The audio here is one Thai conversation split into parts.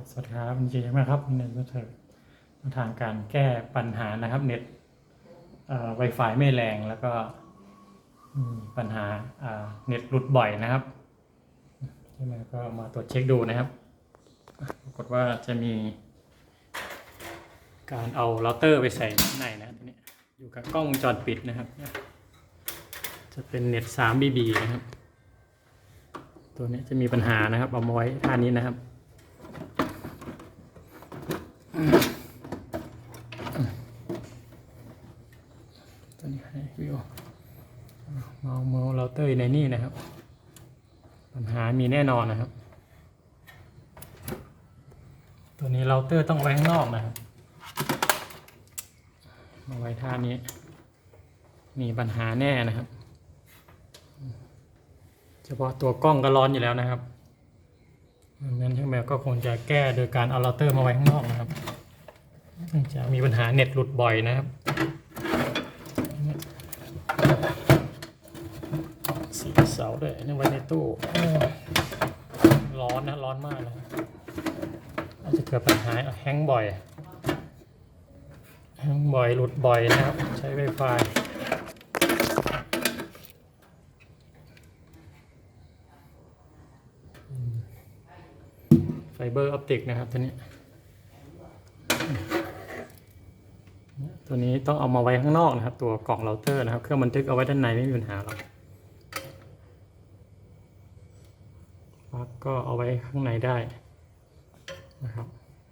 ครับสวัสดีครับเจมากครับเน็ตก็เถอะมาทางการแก้ปัญหานะครับเน็ตเอ่อ Wi-Fi ไม่แรงแล้วก็ปัญหาเน็ตหลุดบ่อยนะครับใช่ไหมก็มาตรวจเช็คดูนะครับปรากฏว่าจะมี การเอาเราเตอร์ไปใส่ข้างในนะตัวนี้อยู่กับกล้องวงจรปิดนะครับ จะเป็นเน็ต 3BB นะครับ ตัวนี้จะมีปัญหานะครับเอามาไว้ท่านี้นะครับ ตัวนี้ให้วิวเมาเมาเราเตอร์อยู่ในนี่นะครับ ปัญหามีแน่นอนนะครับ ตัวนี้เราเตอร์ต้องไว้ข้างนอกนะครับ มาไว้ท่านี้ มีปัญหาแน่นะครับ เฉพาะตัวกล้องก็ร้อนอยู่แล้วนะครับดังนั้นช่างแมวก็คงจะแก้โดยการเอาเราเตอร์มาไว้ข้างนอกนะครับ จากมีปัญหาเน็ตหลุดบ่อยนะครับ สีเสาด้วยนี่ไว้ในตู้ ร้อนนะ ร้อนมากนะอาจจะเกิดปัญหาแฮงบ่อย แฮงบ่อย หลุดบ่อยนะครับ ใช้ไวไฟไฟเบอร์ออปติกนะครับตัวนี้ ตัวนี้ต้องเอามาไว้ข้างนอกนะครับ ตัวกล่องเราเตอร์นะครับ เครื่องบันทึกเอาไว้ด้านในไม่มีปัญหาหรอกปลั๊กก็เอาไว้ข้างในได้นะครับ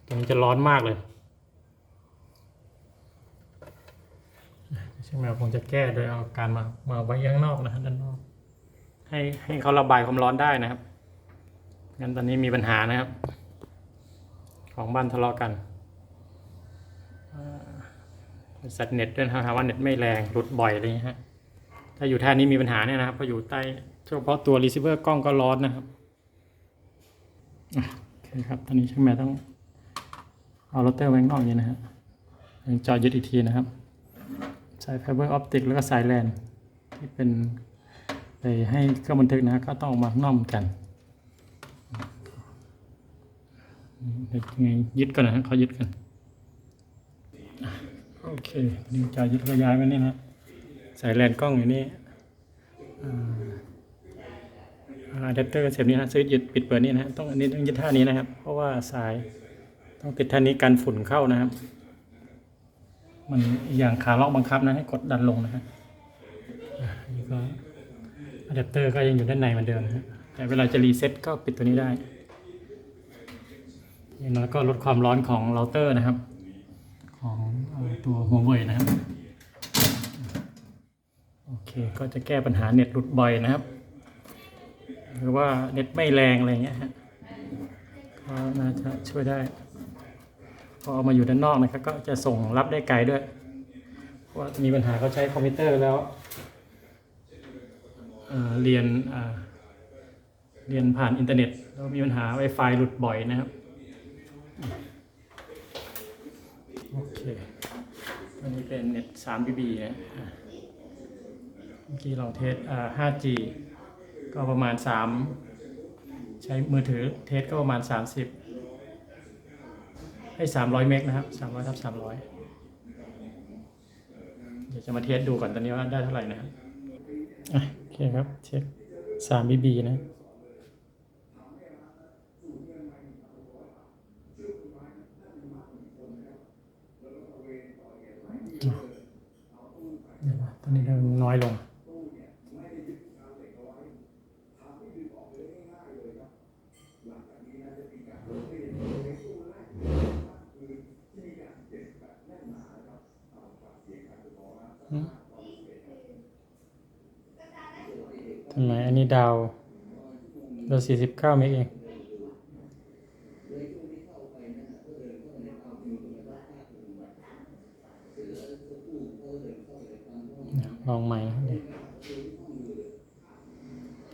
ตัวนี้จะร้อนมากเลยช่างแมวคงจะแก้โดยเอาการมามาไว้ข้างนอกนะครับด้านนอก ให้ให้เขาระบายความร้อนได้นะครับงั้นตอนนี้มีปัญหานะครับ ของบ้านทะเลาะกัน บริษัทเน็ตด้วยนะครับว่าเน็ตไม่แรงหลุดบ่อยอะไรอย่างเงี้ยฮะถ้าอยู่ท่านี้มีปัญหาเนี่ยนะครับเพราะอยู่ใต้เฉพาะตัวรีเซิเวอร์กล้องก็ร้อนนะครับโอเคครับตอนนี้ช่างแม่ต้องเอาโรเตอร์ไว้ข้างนอกอย่างนี้นะฮะยังจอยึดอีกทีนะครับ สายไฟเบอร์ออปติกแล้วก็สายแลนที่เป็นไปให้เครื่องบันทึกนะก็ต้องเอามาข้างนอกเหมือนกันยังไงยึดก่อนนะเขายึดกัน โอเคดีจายึดก็ย้ายมานี่นะใส่แลนกล้องอยู่นี่อะแดปเตอร์เสียบนี้นะซื้อยึดปิดเปิดนี่นะต้องอันนี้ต้องยึดท่านี้นะครับ เพราะว่าสายต้องติดท่านี้กันฝุ่นเข้านะครับ มันอย่างขาล็อกบังคับนะให้กดดันลงนะฮะนี่ก็อะแดปเตอร์ก็ยังอยู่ด้านในเหมือนเดิมนะฮะแต่เวลาจะรีเซ็ตก็ปิดตัวนี้ได้อย่างน้อยก็ลดความร้อนของเราเตอร์นะครับ ของ ตัวหัวเว่ยนะครับ โอเค ก็จะแก้ปัญหาเน็ตหลุดบ่อยนะครับ หรือว่าเน็ตไม่แรงอะไรเงี้ยฮะก็น่าจะช่วยได้ พอเอามาอยู่ด้านนอกนะครับ ก็จะส่งรับได้ไกลด้วย เพราะว่ามีปัญหาเขาใช้คอมพิวเตอร์แล้วเเรียนเรียนผ่านอินเทอร์เน็ตแล้วมีปัญหา Wi-Fi หลุดบ่อยนะครับ โอเค เป็นเน็ต 3BB นะอะเมื่อกี้เราเทสอ่า 5G ก็ประมาณ 3 ใช้มือถือเทสก็ประมาณ 30 ให้ 300 เมกนะครับ 300ทับ300 เดี๋ยวจะมาเทสดูก่อนตอนนี้ว่าได้เท่าไหร่นะครับโอเคครับเช็ค 3BB นะ เดี๋ยว น้อยลง ทำไมอันนี้ดาวดาวสี่สิบเก้าเมกเอง ลองใหม่นะครับดิ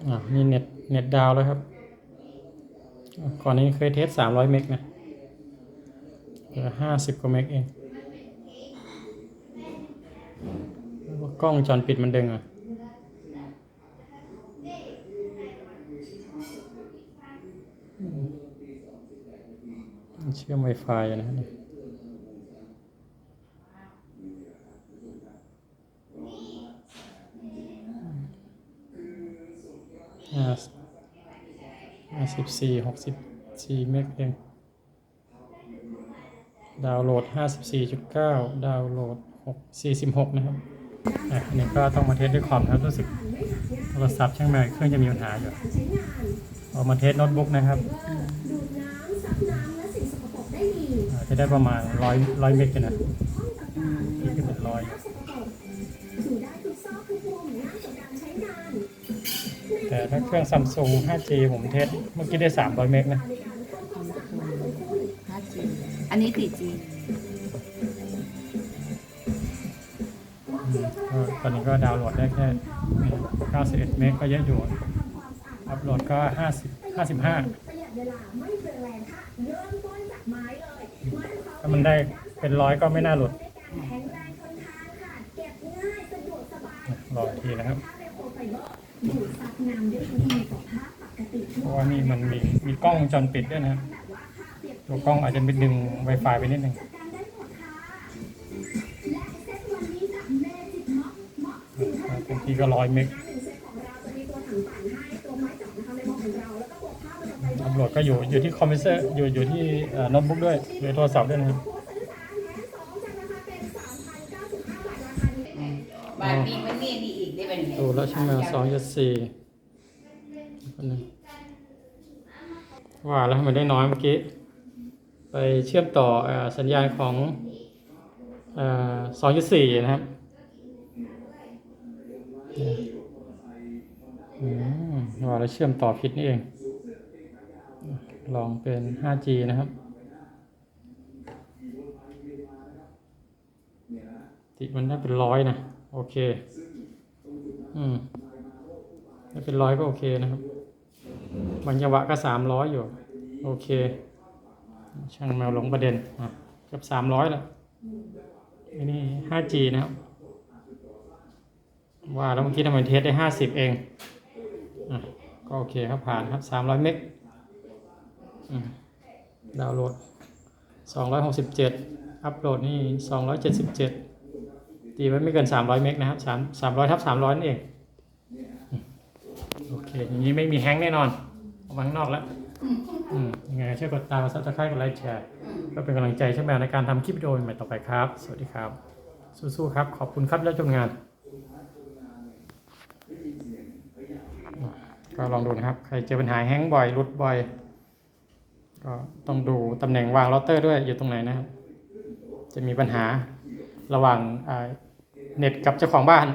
อะนี่เน็ตเน็ตดาวแล้วครับ ก่อนนี้เคยเทสสามร้อยเมกนะเหลือห้าสิบกว่าเมกเองกล้องจรปิดมันดึงอะเชื่อม Wi-Fi นะเนี่ยห้า ห้าสิบสี่หกสิบสี่เมกเองดาวน์โหลด 54.9 ดาวน์โหลด 6 46 นะครับ อะอันนี้ก็ต้องมาเทสด้วยคอมครับ รู้สึกโทรศัพท์ช่างแม่เครื่องจะมีปัญหาอยู่เอามาเทสโน้ตบุ๊กนะครับ จะได้ประมาณ 100 100เมกนะนี่คือเป็นร้อย ถ้าเครื่องซัมซุง 5G ผมเทสเมื่อกี้ได้ 300 เมกนะ 5G อันนี้ 4G ก็ตอนนี้ก็ดาวน์โหลดได้แค่นี่91 เมกก็เยอะอยู่ อัพโหลดก็ 50 55ถ้ามันได้เป็นร้อยก็ไม่น่าหลุดรออีกทีนะครับ เพราะว่านี่มันมีมีกล้องวงจรปิดด้วยนะครับตัวกล้องอาจจะไปดึง Wi-Fi ไปนิดนึงบางทีก็ร้อยเมกอัพโหลดก็อยู่อยู่ที่คอมพิวเตอร์อยู่อยู่ที่เอ่อโน้ตบุ๊กด้วยอยู่ในโทรศัพท์ด้วยนะครับ บาทนี้มันนี่นี่อีก ได้เป็นไงดูแล้วช่ไหมสองจุดสี่คนหนึงว่าแล้วทำไมได้น้อยเมื่อกี้ ไปเชื่อมต่ออสัญญาณของสองจุดสี่นะครับว่าแล้วเชื่อมต่อผิดนี่เอง ลองเป็น 5G นะครับ ติมันได้เป็นร้อยนะ โอเค อืมถ้าเป็นร้อยก็โอเคนะครับบางจังวะก็สามร้อยอยู่ โอเค ช่างแมวหลงประเด็นอะกับสามร้อยแล้วอันนี้ 5G นะครับ ว่าแล้วเมื่อกี้ทำไมเทสได้ห้าสิบเองอะก็โอเคครับผ่านครับสามร้อยเมกดาวน์โหลดสองร้อยหกสิบเจ็ดอัปโหลดนี่สองร้อยเจ็ดสิบเจ็ด ตีไว้ไม่เกินสามร้อยเมกนะครับสามสามร้อยทับสามร้อยนั่นเองอืมโอเค อย่างนี้ไม่มีแฮงก์แน่นอนออกมาข้างนอกแล้วอืมยังไงช่วยกดตามกดซับสไครต์กดไลค์แชร์ก็เป็นกำลังใจช่างแมวในการทำคลิปวิดีโอใหม่ต่อไปครับ สวัสดีครับ สู้ๆครับ ขอบคุณครับแล้วชมงาน ก็ลองดูนะครับ ใครเจอปัญหาแฮงก์บ่อยรุดบ่อย ก็ต้องดูตำแหน่งวางเราเตอร์ด้วยอยู่ตรงไหนนะครับ จะมีปัญหา ระหว่างเน็ตกับเจ้าของบ้าน